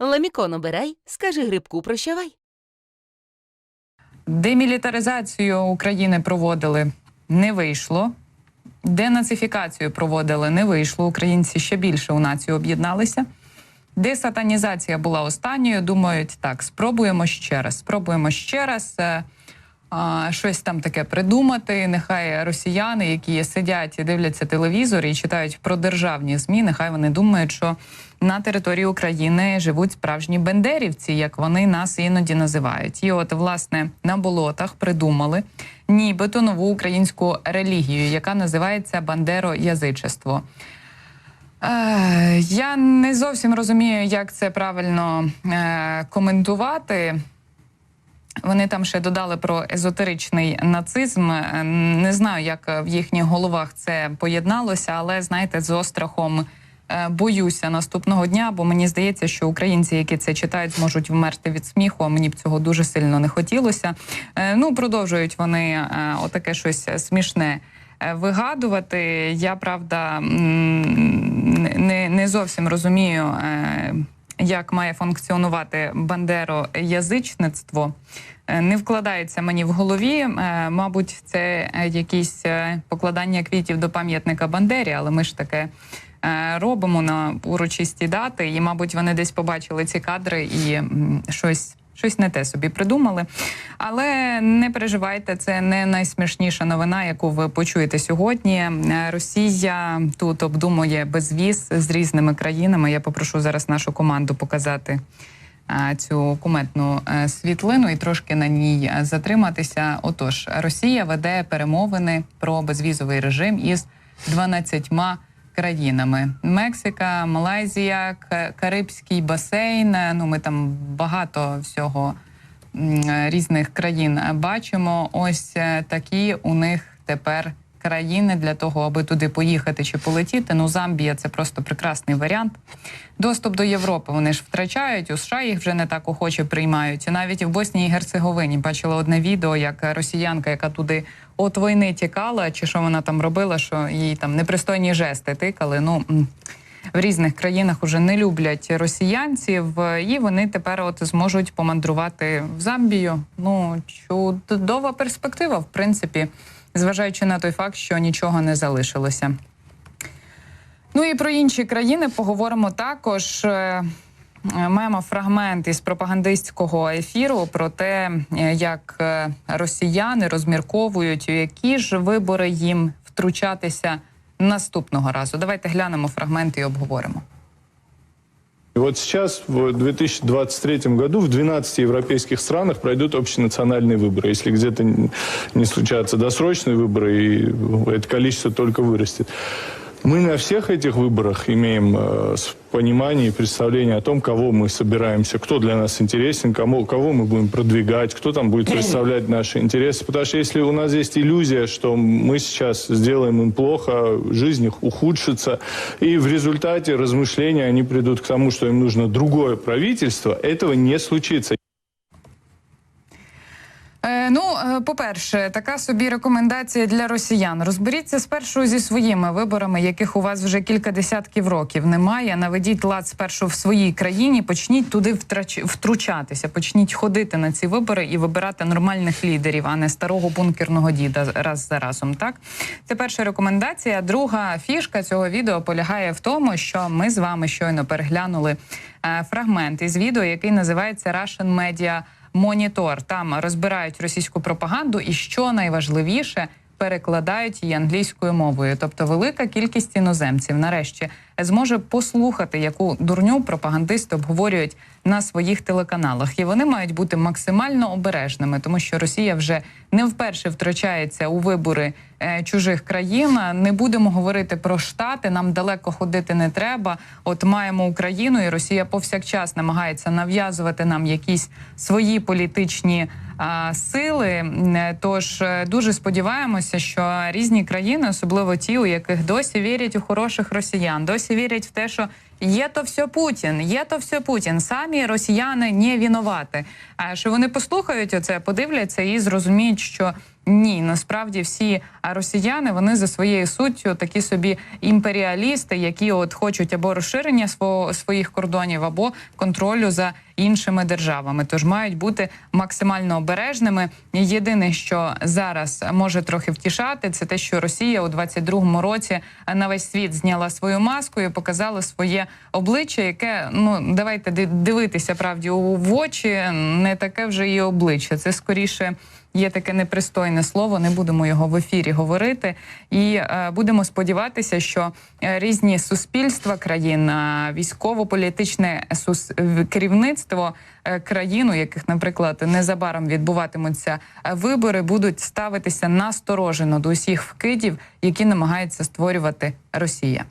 Ламікон обирай, скажи грибку прощавай. Демілітаризацію України проводили, не вийшло. Денацифікацію проводили, не вийшло. Українці ще більше у націю об'єдналися. Десатанізація була останньою. Думають, так, спробуємо ще раз. Спробуємо ще раз е, а, щось там таке придумати. Нехай росіяни, які сидять і дивляться телевізор і читають про державні змі, нехай вони думають, що на території України живуть справжні бендерівці, як вони нас іноді називають. І от власне на болотах придумали нібито нову українську релігію, яка називається бандероязичество. Е, я не зовсім розумію, як це правильно е, коментувати. Вони там ще додали про езотеричний нацизм. Е, Не знаю, як в їхніх головах це поєдналося, але знаєте, з острахом е, боюся наступного дня, бо мені здається, що українці, які це читають, зможуть вмерти від сміху. А мені б цього дуже сильно не хотілося. Е, Ну, продовжують вони е, отаке щось смішне е, вигадувати. Я правда не, не зовсім розумію. Е, як має функціонувати бандероязичництво, язичництво не вкладається мені в голові. Е, Мабуть, це е, якісь е, покладання квітів до пам'ятника Бандері, але ми ж таке е, робимо на урочисті дати. І, мабуть, вони десь побачили ці кадри і щось. Щось не те собі придумали, але не переживайте, це не найсмішніша новина, яку ви почуєте сьогодні. Росія тут обдумує безвіз з різними країнами. Я попрошу зараз нашу команду показати цю куметну е, світлину і трошки на ній затриматися. Отож, Росія веде перемовини про безвізовий режим із 12 країнами: Мексика, Малайзія, Карибський басейн. е, Ну ми там багато всього е, різних країн е, бачимо. Ось такі у них тепер країни для того, аби туди поїхати чи полетіти. Ну, Замбія це просто прекрасний варіант. Доступ до Європи вони ж втрачають. У США їх вже не так охоче приймають. І навіть в Боснії і Герцеговині бачила одне відео, як росіянка, яка туди от війни тікала, чи що вона там робила, що їй там непристойні жести тикали. Ну в різних країнах уже не люблять росіянців, і вони тепер от зможуть помандрувати в Замбію. Ну чудова перспектива, в принципі, зважаючи на той факт, що нічого не залишилося. Ну і про інші країни поговоримо також. Е, Маємо фрагмент із пропагандистського ефіру про те, е, як е, росіяни розмірковують, у які ж вибори їм втручатися наступного разу. Давайте глянемо фрагмент і обговоримо. И вот сейчас, в 2023 году, в 12 европейских странах пройдут общенациональные выборы. Если где-то н- не случатся досрочные выборы, и это количество только вырастет. Мы на всех этих выборах имеем э, понимание и представление о том, кого мы собираемся, кто для нас интересен, кому, кого мы будем продвигать, кто там будет представлять наши интересы. Потому что если у нас есть иллюзия, что мы сейчас сделаем им плохо, жизнь их ухудшится, и в результате размышления они придут к тому, что им нужно другое правительство, этого не случится. Е, ну, е, по-перше, така собі рекомендація для росіян. Розберіться спершу зі своїми виборами, яких у вас вже кілька десятків років немає. Наведіть лад спершу в своїй країні, почніть туди втрач... втручатися, почніть ходити на ці вибори і вибирати нормальних лідерів, а не старого бункерного діда раз за разом. Так, це перша рекомендація. Друга фішка цього відео полягає в тому, що ми з вами щойно переглянули е, фрагмент із відео, який називається Russian Media Монітор там розбирають російську пропаганду, і що найважливіше. Перекладають її англійською мовою, тобто велика кількість іноземців нарешті зможе послухати, яку дурню пропагандисти обговорюють на своїх телеканалах, і вони мають бути максимально обережними, тому що Росія вже не вперше втручається у вибори е, чужих країн. Не будемо говорити про штати. Нам далеко ходити не треба. От маємо Україну, і Росія повсякчас намагається нав'язувати нам якісь свої політичні сили. Тож е, дуже сподіваємося, що різні країни, особливо ті, у яких досі вірять у хороших росіян, досі вірять в те, що Є то все Путін, є то все Путін. Самі росіяни не винувати. А що вони послухають оце, подивляться і зрозуміють, що ні, насправді всі росіяни вони за своєю суттю такі собі імперіалісти, які от хочуть або розширення свого своїх кордонів, або контролю за іншими державами. Тож мають бути максимально обережними. Єдине, що зараз може трохи втішати, це те, що Росія у 22-му році на весь світ зняла свою маску і показала своє обличчя, яке ну давайте дивитися правді в очі, не таке вже і обличчя. Це скоріше. Є таке непристойне слово, не будемо його в ефірі говорити. І е, будемо сподіватися, що е, різні суспільства країн, військово-політичне сус... керівництво е, країн, у яких, наприклад, незабаром відбуватимуться е, вибори, будуть ставитися насторожено до усіх вкидів, які намагається створювати Росія.